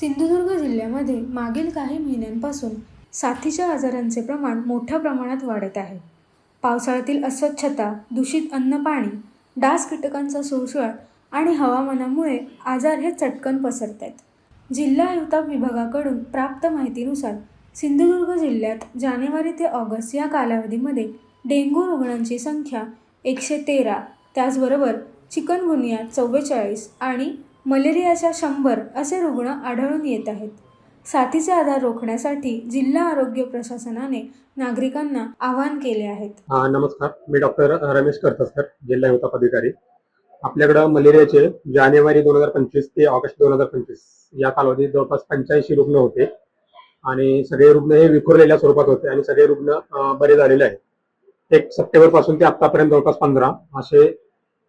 सिंधुदुर्ग जिल्ह्यामध्ये मागील काही महिन्यांपासून साथीच्या आजारांचे प्रमाण मोठ्या प्रमाणात वाढत आहे. पावसाळ्यातील अस्वच्छता दूषित अन्न पाणी डास कीटकांचा सोसळ आणि हवामानामुळे आजार हे चटकन पसरत आहेत जिल्हा आयुक्त विभागाकडून प्राप्त माहितीनुसार सिंधुदुर्ग जिल्ह्यात जानेवारी ते ऑगस्ट या कालावधीमध्ये डेंग्यू रुग्णांची संख्या एकशे तेरा त्याचबरोबर चिकनगुनिया चव्वेचाळीस आणि मलेरियाच्या शंभर असे रुग्ण आढळून येत आहेत. साथीचे आधार रोखण्यासाठी जिल्हा आरोग्य प्रशासनाने नागरिकांना आवाहन केले आहेत हा नमस्कार. मी डॉक्टर रमेश करतसकर जिल्हा युवता अधिकारी. आपल्याकडं मलेरियाचे जानेवारी दोन हजार पंचवीस ते ऑगस्ट दोन हजार पंचवीस या कालावधीत जवळपास पंच्याऐंशी रुग्ण होते. आणि सगळे रुग्ण हे विखुरलेल्या स्वरूपात होते आणि सगळे रुग्ण बरे झालेले आहेत. एक सप्टेंबरपासून ते आतापर्यंत जवळपास पंधरा असे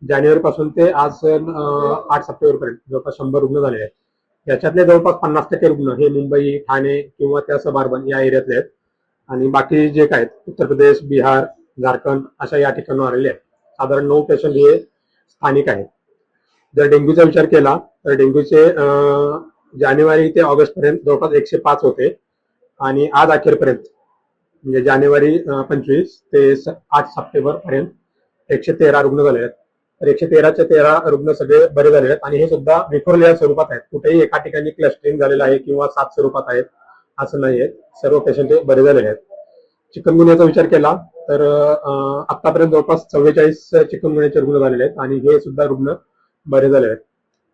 जानेवारी पासून ते आज आठ सप्टेंबर पर्यंत जवळपास शंभर रुग्ण झाले आहेत. याच्यातले जवळपास पन्नास टक्के रुग्ण हे मुंबई ठाणे किंवा त्या सबार्बन या एरियातले आहेत. आणि बाकी जे काय आहेत, उत्तर प्रदेश बिहार झारखंड अशा या ठिकाणी आलेले आहेत. साधारण नऊ पेशंट हे स्थानिक आहेत. जर डेंग्यूचा विचार केला तर डेंग्यूचे जानेवारी ते ऑगस्ट पर्यंत जवळपास एकशे पाच होते. आणि आज अखेरपर्यंत म्हणजे जानेवारी पंचवीस ते आठ सप्टेंबर पर्यंत एकशे तेरा रुग्ण झाले आहेत. तर एकशे तेराच्या तेरा रुग्ण सगळे बरे झालेले आहेत. आणि हे सुद्धा विखुरलेल्या स्वरूपात आहेत. कुठेही एका ठिकाणी क्लस्टरिंग झालेलं आहे किंवा सात स्वरूपात आहेत असं नाहीये सर्व पेशंट हे बरे झालेले आहेत. चिकनगुन्ह्याचा विचार केला तर आतापर्यंत जवळपास चव्वेचाळीस चिकनगुन्ह्याचे रुग्ण झालेले आहेत आणि हे सुद्धा रुग्ण बरे झाले आहेत.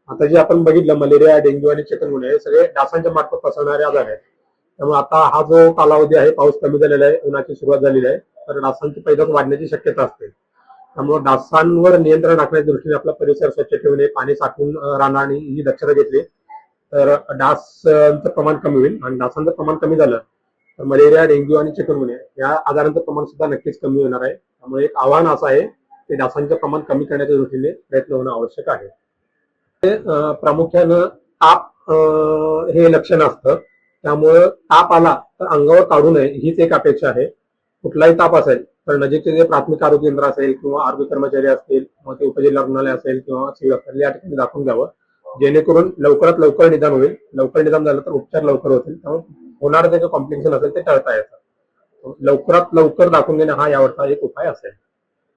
आता जे आपण बघितलं मलेरिया डेंग्यू आणि चिकनगुन्हे हे सगळे डासांच्या मार्फत पसरणारे आजार आहेत. त्यामुळे आता हा जो कालावधी आहे पाऊस कमी झालेला आहे उन्हाची सुरुवात झालेली आहे तर डासांची पैदास वाढण्याची शक्यता असते. त्यामुळे डासांवर नियंत्रण राखण्याच्या दृष्टीने आपला परिसर स्वच्छ ठेवणे पाणी साठवून राहणार राहणं आणि ही दक्षता घेतली. तर डासचं प्रमाण कमी होईल आणि डासांचं प्रमाण कमी झालं तर मलेरिया डेंग्यू आणि चिकनगुन्या या आजारांचं प्रमाण सुद्धा नक्कीच कमी होणार आहे. त्यामुळे एक आव्हान असं आहे की डासांचं प्रमाण कमी करण्याच्या दृष्टीने प्रयत्न होणं आवश्यक आहे. प्रामुख्यानं ताप हे लक्षण असतं. त्यामुळं ताप आला तर अंगावर काढू नये हीच एक अपेक्षा आहे. कुठलाही ताप असेल तर नजीकचे जे प्राथमिक आरोग्य केंद्र असेल किंवा आरोग्य कर्मचारी असतील किंवा ते उपजिल्हा रुग्णालय असेल किंवा सिव्हिल हॉस्पिटल या ठिकाणी दाखवून घ्यावं. जेणेकरून लवकरात लवकर निदान होईल. लवकर निदान झालं तर उपचार लवकर होतील. त्यामुळे होणारं जे कॉम्प्लिकेशन असेल ते टाळता येतं. लवकरात लवकर दाखवून घेणं हा यावरचा एक उपाय असेल.